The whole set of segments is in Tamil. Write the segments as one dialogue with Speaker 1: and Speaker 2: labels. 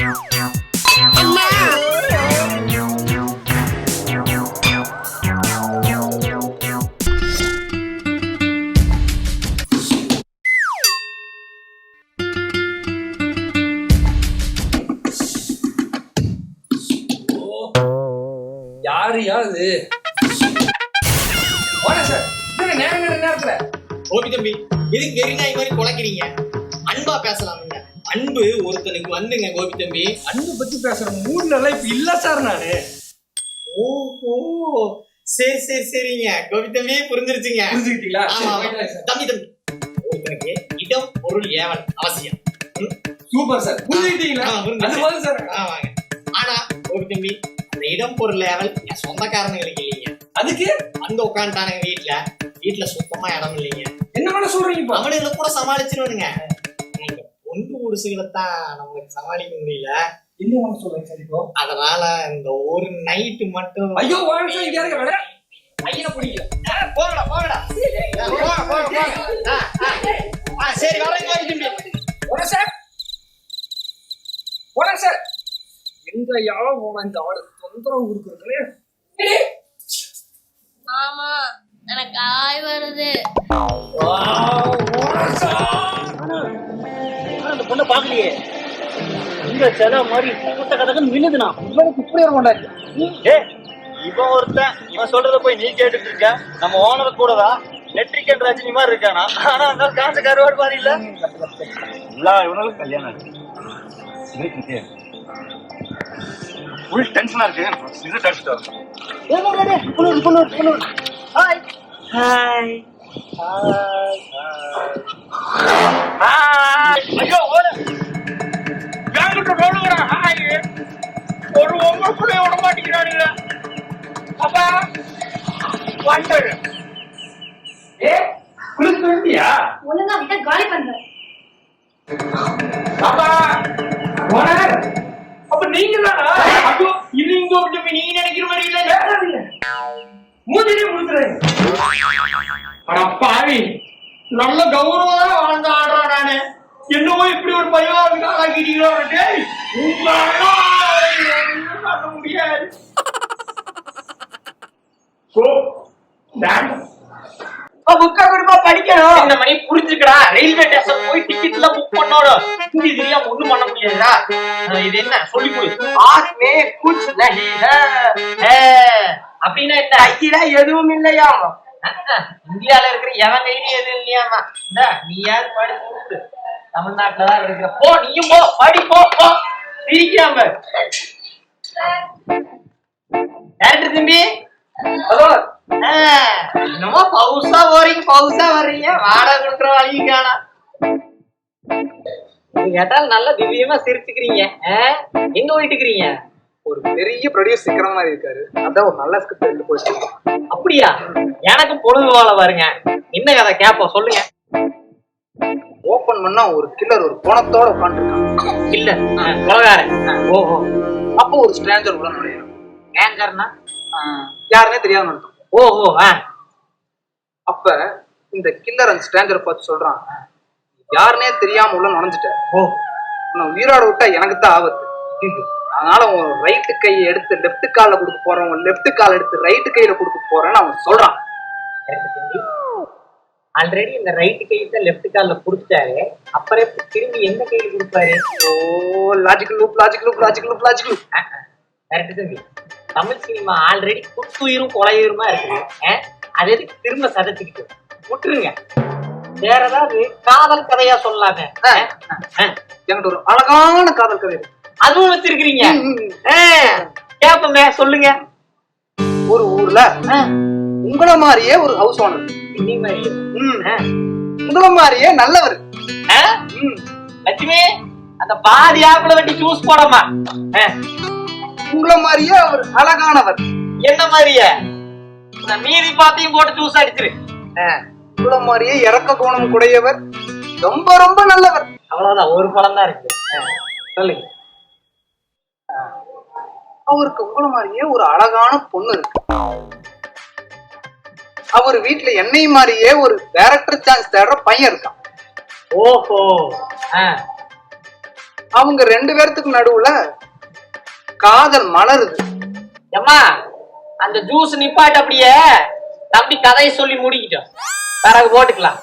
Speaker 1: யாருயா அது சார். நேரம் நேரத்துல?
Speaker 2: கோபி தம்பி. எதுக்கு வெறி நாய் மாதிரி குலைக்கிறீங்க? அன்பா பேசலாம்? அன்பு ஒருத்தனுக்கு வந்துங்க கோபி தம்பி.
Speaker 1: அன்பு பத்தி பேசுற மூட்ல எல்லாம் இப்ப இல்ல சார் நானு.
Speaker 2: ஓஹோ. சரி சரி சரிங்க. கோபி தம்பி புரிஞ்சிருச்சுங்க.
Speaker 1: புரிஞ்சுக்கிட்டீங்களா?
Speaker 2: ஆமா. தம்பி தம்பி. ஒருத்தனுக்கு இடம் பொருள் ஏவல் அவசியம்.
Speaker 1: Super sir. புரிஞ்சுக்கிட்டீங்களா. அது சார்.
Speaker 2: ஆமாங்க ஆனா கோபி தம்பி அந்த இடம் பொருள் ஏவல் என் சொந்தக்காரனுங்களுக்கு இல்லைங்க.
Speaker 1: அதுக்கு?
Speaker 2: வந்து உட்காந்துட்டானுங்க வீட்டுல வீட்டுல சுத்தமா இடம் இல்லைங்க.
Speaker 1: என்ன பண்ண சொல்றீங்க
Speaker 2: அவனுங்களை கூட சமாளிச்சிருவானுங்க. தான் நம்மளுக்கு சமாளிக்க முடியல.
Speaker 1: என்ன பண்ண சொல்றீங்க சார் இப்போ
Speaker 2: அதனால இந்த ஒரு நைட்டு மட்டும்
Speaker 1: ஐயோ வாங்க சார் இங்க இருக்க
Speaker 2: பையனை பிடிக்கல. ஆ, சரி
Speaker 1: சார். சார். எங்க யாரோ போன இந்த ஆளு தொந்தரவு கொடுக்குறது
Speaker 3: மாமா எனக்கு ஆய் வருது.
Speaker 4: பாக்கலையே இந்த சில மாதிரி குட்ட கதகன்னு மின்னுதுண்ணா. இவனுக்கு இப்படி ஒரு கொண்டாடி.
Speaker 5: ஏ இவன் ஒருத்தன் இவன் சொல்றத போய் நீ கேட்டுட்டு இருக்க. நம்ம ஓனர் கூட தான் நெட்ரிக்கன் ரஜினி மாதிரி இருக்கானா? ஆனா அந்த காசு கருவாடு மாதிரி இல்ல. எல்லா இவனுக்கும் கல்யாணம் இருக்கு. ஃபுல் டென்ஷனா இருக்கு. இது டென்ஷன் வரும்
Speaker 4: புல்லூர் புல்லூர் புல்லூர் ஹாய் ஹாய்
Speaker 5: ஐயோ ஓட நல்ல கௌரவமா வளர்ந்து ஆடுறான் நானு. என்னவோ இப்படி ஒரு பரிவாரத்துக்கு ஆளாக்கிட்டீங்களோ பண்ண முடியாது. புக்கா கொடுப்பா படிக்கணும். இந்த மணி புரிஞ்சுக்கடா. ரயில்வே ஸ்டேஷன் போய் டிக்கெட் எல்லாம் புக் பண்ணோம் ஹிந்தி தெரியாம ஒண்ணும் பண்ண முடியாதுடா. இது என்ன? சொல்லி கொடு. ஆஸ் மே குச் நஹி ஹை அப்படின்னா என்ன? கையில எதுவும் இல்லையா? இந்தியால இருக்கிற எவன் கையிலும் எதுவும் இல்லையாமா இந்த நீ யாரு? படிச்சு கொடுத்து தமிழ்நாட்டுலதான் இருக்கிற. போ நீயும் போ படி போ போ. சிரிக்காம. டேரக்டர் தம்பி? என்னமோ பவுசா போறீங்க பவுசா வர்றீங்க. வாடகை கொடுக்குற வழி காணா. கேட்டால் நல்லா திவ்யமா சிரிச்சுக்கிறீங்க. எங்க போயிட்டு இருக்கிறீங்க?
Speaker 6: ஒரு பெரிய ப்ரொடியூஸ் சிக்கிற மாதிரி இருக்காரு. அதான் ஒரு நல்ல ஸ்கிரிப்ட் எடுத்து போயிட்டு
Speaker 5: அப்படியா? எனக்கு பொழுது போல பாருங்க என்ன கதை கேப்போம்? சொல்லுங்க.
Speaker 6: ஓபன் பண்ணா ஒரு கில்லர் ஒரு குணத்தோட உட்காந்துருக்கான்
Speaker 5: இல்ல. கொலகாரன் ஓஹோ
Speaker 6: அப்போ ஒரு ஸ்ட்ரேஞ்சர் உள்ள நுழையும்
Speaker 5: ஏங்கர்னா
Speaker 6: யாருன்னே தெரியாம நடத்தும்
Speaker 5: ஓஹோ
Speaker 6: அப்ப இந்த கில்லர் அந்த ஸ்ட்ரேஞ்சரை பார்த்து சொல்றான் யாருன்னே தெரியாம உள்ள நுழைஞ்சிட்ட.
Speaker 5: ஓ.
Speaker 6: உன்னை உயிரோட விட்டா எனக்கு தான் ஆபத்து. அதனால உன் ரைட்டு கையை எடுத்து லெஃப்ட் கால்ல கொடுக்க போறேன் உன் லெஃப்ட் கால் எடுத்து ரைட்டு கையில கொடுக்க போறேன்னு அவன் சொல்றான்.
Speaker 5: ஆல்ரெடி இந்த ரைட் கையிட்ட லெஃப்ட் கால்ல கொடுத்துட்டாரு. அப்புறம் திரும்பி எந்த கையில கொடுப்பாரு?
Speaker 6: ஓ logical loop logical loop logical loop logical loop
Speaker 5: correct தம்பி தமிழ் சினிமா ஆல்ரெடி குத்துயிரும் கொலையுருமா இருக்குது? அது எதுக்கு திரும்ப சதைச்சுக்கிட்டு? விட்டுருங்க. வேற ஏதாவது காதல் கதையா? ஆ.
Speaker 6: என்கிட்ட ஒரு அழகான காதல் கதை இருக்கு.
Speaker 5: அதுவும் வச்சிருக்கிறீங்க. ஆ. கேப்பமே சொல்லுங்க.
Speaker 6: ஒரு ஊர்ல. உங்கள மாதிரியே ஒரு ஹவுஸ் ஓனர். உங்கள மாதிரியே நல்லவர்.
Speaker 5: லட்சுமி அந்த பாதி ஆப்பிள வெட்டி ஜூஸ் போடமா.
Speaker 6: உங்கள மாதிரியே அவர் அழகானவர்.
Speaker 5: என்ன மாதிரியே? மீதி பாத்தையும் போட்டு ஜூஸ் அடிச்சிரு.
Speaker 6: உங்கள மாதிரியே இறக்க குணம் குடையவர் ரொம்ப ரொம்ப நல்லவர்.
Speaker 5: அவ்வளவுதான் ஒரு பழம் தான் இருக்கு. சொல்லுங்க.
Speaker 6: அவருக்கு உங்கள மாதிரியே ஒரு அழகான பொண்ணு இருக்கு. அவர் வீட்டுல என்னை மாதிரியே ஒரு டைரக்டர் சான்ஸ் தேடுற பையன் இருக்கான்.
Speaker 5: ஓஹோ ஆ.
Speaker 6: அவங்க ரெண்டு பேர்த்துக்கு நடுவுல காதல் மலருது
Speaker 2: ஏம்மா அந்த ஜூஸ் நிப்பாட்டு அப்படியே. தம்பி கதையை சொல்லி முடிக்கிட்டோம். பிறகு போட்டுக்கலாம்.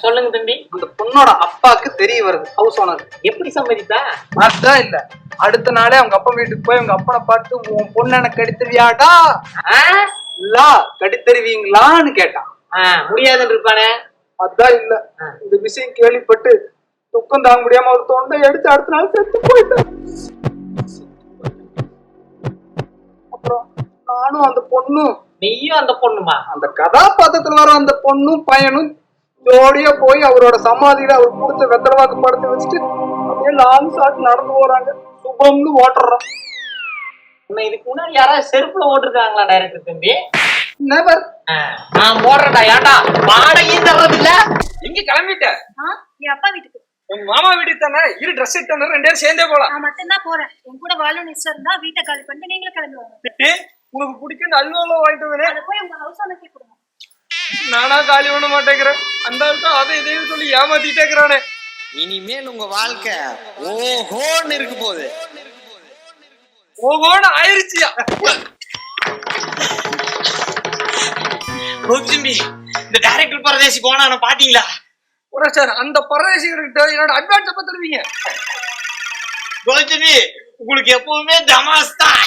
Speaker 2: சொல்லுங்க தம்பி.
Speaker 6: அந்த பொண்ணோட அப்பாக்கு தெரிய வருது ஹவுஸ் ஓனர்
Speaker 2: எப்படி சம்மதிப்பா?
Speaker 6: அதான் இல்ல. அடுத்த நாளே அவங்க அப்பா வீட்டுக்கு போய் அவங்க அப்பனை பார்த்து உன் பொண்ணு எனக்கு கடித்தருவியாடா
Speaker 2: ஆ?
Speaker 6: இல்ல கடித்தருவீங்களான்னு கேட்டான்.
Speaker 2: முடியாதுன்னு இருப்பானே?
Speaker 6: அதான் இல்ல. இந்த விஷயம் கேள்விப்பட்டு துக்கம் தாங்க முடியாம ஒரு தொண்டை எடுத்து அடுத்த நாள் செத்து போயிட்டேன். அப்புறம் நானும் அந்த பொண்ணும்
Speaker 2: நீயும் அந்த பொண்ணுமா?
Speaker 6: அந்த கதாபாத்திரத்துல வர அந்த பொண்ணும் பையனும் ஜோடியா போய் அவரோட சமாதியில அவர் கொடுத்த வெத்தலவாக்கு படத்தை வச்சுட்டு அப்படியே லாங் ஷாட் நடந்து போறாங்க. சுபம்னு ஓட்டுறோம்
Speaker 2: உன்னை இதுக்கு முன்னாடி யாராவது செருப்புல ஓட்டிருக்காங்களா டைரக்டர் தம்பி?
Speaker 6: நெவர்
Speaker 2: நான் போடுறேன்டா ஏன்டா? வாடகையும் தர்றது இல்ல
Speaker 1: எங்க கிளம்பிட்ட?
Speaker 3: என் அப்பா வீட்டுக்கு.
Speaker 1: உங்க மாமா வீட்டுக்கு தானே? இரு ட்ரெஸ் எடுத்து வந்து ரெண்டு பேரும் சேர்ந்தே போலாம்.
Speaker 3: நான் மட்டும்தான் போறேன். என் கூட இஷ்டம் இருந்தா வீட்டை காலி பண்ணிட்டு நீங்களும் கிளம்பி வாங்க.
Speaker 1: ஏய், உனக்கு பிடிக்கும் அல்வாவில் வாங்கிட்டு வந்தேன்.
Speaker 3: அதை போய் உங்க ஹவுஸ் ஓனர்க்கே கொடுங்க.
Speaker 1: நானா காலி பண்ண மாட்டேங்கிறேன். அந்த ஆள் அதை இதையும் சொல்லி ஏமாத்திட்டே இருக்கிறானே
Speaker 7: இனிமேல் உங்க வாழ்க்கை ஓஹோன்னு இருக்க போகுது.
Speaker 1: ஓகோன்னு ஆயிருச்சியா?
Speaker 2: தம்பி. இந்த டைரக்டர் பரதேசி போனா பாத்தீங்களா?
Speaker 1: ஒரு சார். அந்த பரதேசிகர்கிட்ட என்னோட அட்வான்ஸ் எப்ப தருவீங்க?
Speaker 2: தம்பி. உங்களுக்கு எப்பவுமே தமாஸ் தான்.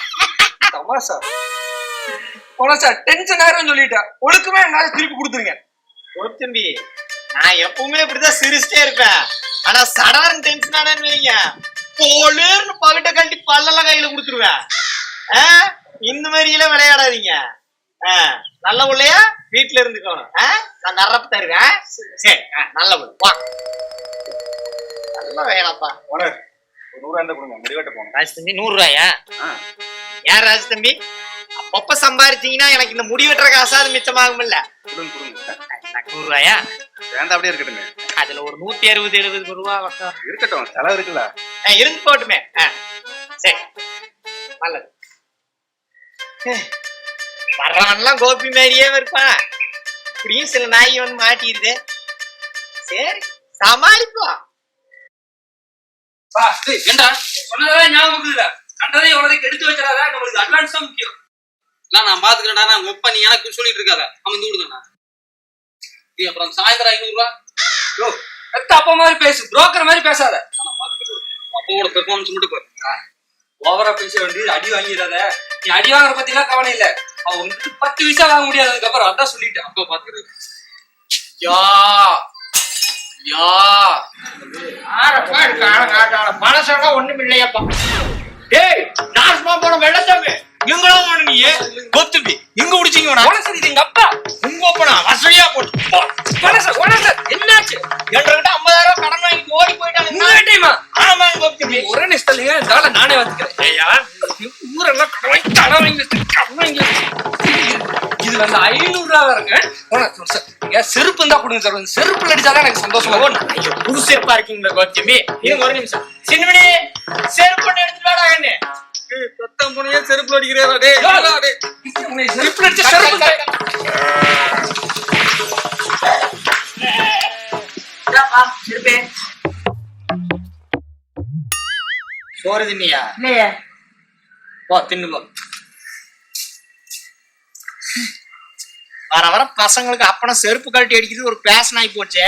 Speaker 1: தமாசா சார் டென்ஷன் ஆயிரம் சொல்லிட்டேன். ஒழுக்கமே என்ன திருப்பி கொடுத்துருங்க.
Speaker 2: தம்பி நான் எப்பவுமே இப்படிதான் சிரிச்சிட்டே இருப்பேன். ஆனா சடார்னு டென்ஷன் ஆனேன்னு வைங்க. போலுன்னு பகிட்ட கழட்டி பல்லெல்லாம் கையில கொடுத்துருவேன்? இந்த மாதிரி எல்லாம் விளையாடாதீங்க நல்ல பிள்ளையா வீட்டுல இருந்துக்கணும்? நான் நரப்பு தருவேன். சரி நல்ல பிள்ளை வா. நல்ல வேலைப்பா.
Speaker 7: ஓனர் ஒரு நூறு இருந்தா கொடுங்க. முடிவெட்ட போங்க.
Speaker 2: ராஜ் தம்பி நூறு ரூபாயா? ஏன் ராஜ் தம்பி? அப்பப்ப சம்பாரிச்சீங்கன்னா எனக்கு இந்த முடி வெட்டுற காசாவது
Speaker 7: கொடுங்க
Speaker 2: எனக்கு நூறு ரூபாயா
Speaker 7: வேண்டாம் அப்படியே இருக்கட்டுங்க
Speaker 2: அதுல ஒரு நூத்தி அறுபது எழுபது ரூபா பக்கம்
Speaker 7: இருக்கட்டும் செலவு இருக்குல்ல.
Speaker 2: இருந்து போட்டுமே. சரி. நல்லது. வர்றவன்லாம் கோபி மாதிரியே இருப்பான் இப்படியும் சில நாய் வந்து மாட்டிடுது. சரி சமாளிப்போம்
Speaker 1: ஏண்டா? சொன்னதான் ஞாபகம் கண்டதை உனக்கு எடுத்து வச்சிடாத. நம்மளுக்கு அட்வான்ஸ் தான் முக்கியம்.
Speaker 8: நான் நான் பாத்துக்கிறேன்டா நான் நீ எனக்கு சொல்லிட்டு இருக்காத. அவன் இந்த நீ அப்புறம் சாயந்தரம் ஐநூறு ரூபா
Speaker 1: யோ எத்த அப்பா மாதிரி பேசு புரோக்கர் மாதிரி பேசாத.
Speaker 8: அப்பாவோட பெர்ஃபார்மன்ஸ் மட்டும் பாரு.
Speaker 1: ஓவரா பேச வேண்டியது அடி வாங்கிடாத. நீ அடி வாங்குற பத்திலாம் கவனம் இல்ல. அவன் வந்துட்டு பத்து விசா வாங்க முடியாது அதுக்கப்புறம் அதான் சொல்லிட்டேன்.
Speaker 8: அப்பா பாத்துக்கிறது யா யா.
Speaker 2: மனசோட ஒண்ணும் இல்லையப்பா ஏய் நாசமா போன வெள்ளச்சாமி எங்களும் போன நீ? எங்க குடிச்சீங்க வேணா
Speaker 1: சரி இது எங்க அப்பா?
Speaker 2: உங்க ஒப்பனா வசதியா போட்டு.
Speaker 1: என்னாச்சு?
Speaker 2: என்கிட்ட ஐம்பதாயிரம் கடன் வாங்கி ஓடி போயிட்டாங்க ஆமா
Speaker 1: ஒரே நிமிஷம் இல்லைங்க இருந்தாலும் நானே வந்துக்கிறேன். ஐயா ஊரெல்லாம் கடன் வாங்கி கடன் வாங்கி வச்சு கடன் வாங்கி வச்சு இதுல அந்த ஐநூறு ரூபா வருங்க ஏன் செருப்பு இருந்தா கொடுங்க சார். செருப்பு அடிச்சாதான் எனக்கு சந்தோஷமா
Speaker 2: புது செருப்பா இருக்கீங்களா இருங்க ஒரு நிமிஷம். சின்னமணி செருப்பு எடுத்துட்டு வாடா
Speaker 1: ரத்தம் புனையே செருப்பு அடிக்கிறேன் செருப்பு அடிச்ச செருப்பு.
Speaker 2: சோறு தின்னியா?
Speaker 3: இல்லையே.
Speaker 2: போ தின்னு போ. வர வர பசங்களுக்கு அப்பனா செருப்பு கழட்டி அடிக்கிறது ஒரு பேஷன் ஆகி போச்சே.